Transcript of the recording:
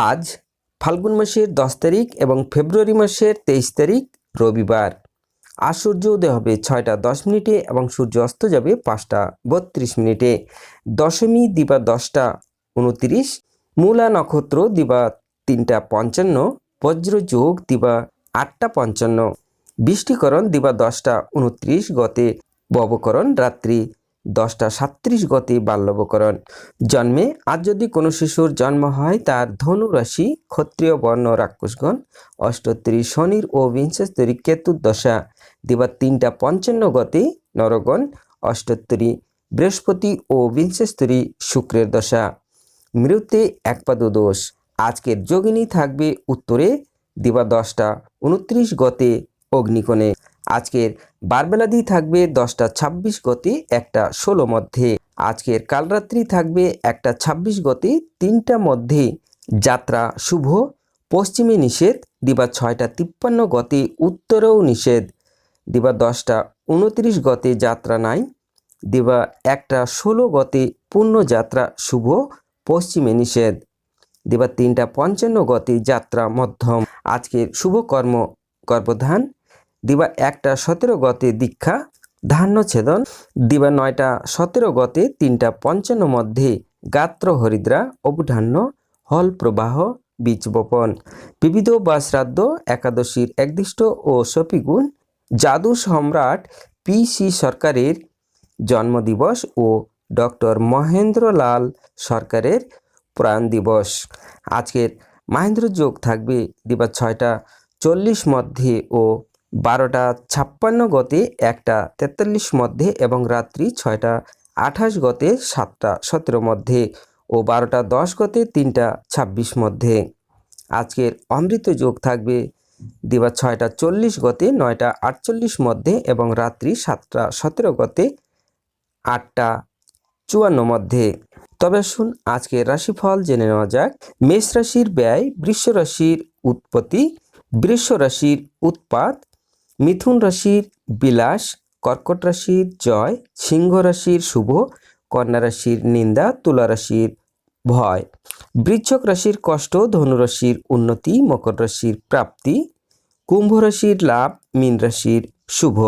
আজ ফাল্গুন মাসের দশ তারিখ এবং ফেব্রুয়ারি মাসের তেইশ তারিখ রবিবার। আজ সূর্য উদয় হবে ছয়টা দশ মিনিটে এবং সূর্য অস্ত যাবে পাঁচটা বত্রিশ মিনিটে। দশমী দিবা দশটা উনতিরিশ, মূলা নক্ষত্র দিবা তিনটা পঞ্চান্ন বজ্র যোগ দিবা আটটা পঞ্চান্ন। বৃষ্টিকরণ দিবা দশটা উনত্রিশ গতে, ববকরণ রাত্রি দশটা সাত্রিশ গতি বাল্যবকরণ। জন্মে আজ যদি কোনো শিশুর জন্ম হয়, তার ধনু রাশি ক্ষত্রিয় বর্ণ রাক্ষসগণ অষ্টোত্তরী শনির ও বিংশস্তরী কেতুর দশা দিবা তিনটা পঞ্চান্ন গতি নরগণ অষ্টোত্তরী বৃহস্পতি ও বিংশস্তরী শুক্রের দশা। মৃত্যে একপাদ দোষ। আজকের যোগিনী থাকবে উত্তরে, দিবা দশটা উনত্রিশ গতে অগ্নিকোণে। আজকের বারবেলাদি থাকবে দশটা ছাব্বিশ গতি, একটা ষোলো মধ্যে। আজকের কালরাত্রি থাকবে একটা ছাব্বিশ গতি, তিনটা মধ্যে। যাত্রা শুভ, পশ্চিমে নিষেধ দিবা ছয়টা তিপ্পান্ন গতি, উত্তরেও নিষেধ। দিবা দশটা উনত্রিশ গতে, যাত্রা নাই। দিবা একটা ষোলো গতে, পূর্ণ যাত্রা শুভ, পশ্চিমে নিষেধ। দিবা তিনটা পঞ্চান্ন গতি, যাত্রা মধ্যম। আজকের শুভ কর্ম, গর্ভধান। দিবা একটা সতেরো গতে দীক্ষা, ধান্য ছেদন, দিবা নয়টা সতেরো গতে তিনটা পঞ্চান্ন মধ্যে গাত্র হরিদ্রা, অবধান্য, হল প্রবাহ, বীজ বপন। বিবিধ বা শ্রাদ্ধ, একাদশীর একদিষ্ট ও সপিগুণ। জাদু সম্রাট পি সি সরকারের জন্মদিবস ও ডক্টর মহেন্দ্রলাল সরকারের প্রয়াণ দিবস। আজকের মাহেন্দ্র যোগ থাকবে দিবা ছয়টা চল্লিশ মধ্যে ও বারোটা ছাপ্পান্ন গতে একটা তেতাল্লিশ মধ্যে এবং রাত্রি ছয়টা আঠাশ গতে সাতটা সতেরো মধ্যে ও বারোটা দশ গতে তিনটা ছাব্বিশ মধ্যে। আজকের অমৃত যোগ থাকবে দিবা ছয়টা চল্লিশ গতে নয়টা আটচল্লিশ মধ্যে এবং রাত্রি সাতটা সতেরো গতে আটটা চুয়ান্ন মধ্যে। তবে শুন আজকের রাশিফল জেনে নেওয়া যাক। মেষ রাশির ব্যয় বৃষ রাশির উৎপত্তি। বৃষ রাশির উৎপাত মিথুন রাশির বিলাস, কর্কট রাশির জয়, সিংহ রাশির শুভ, কন্যা রাশির নিন্দা, তুলা রাশির ভয়। বৃচ্ছক রাশির কষ্ট ধনুরাশির উন্নতি, মকর রাশির প্রাপ্তি, কুম্ভ রাশির লাভ, মীন রাশির শুভ।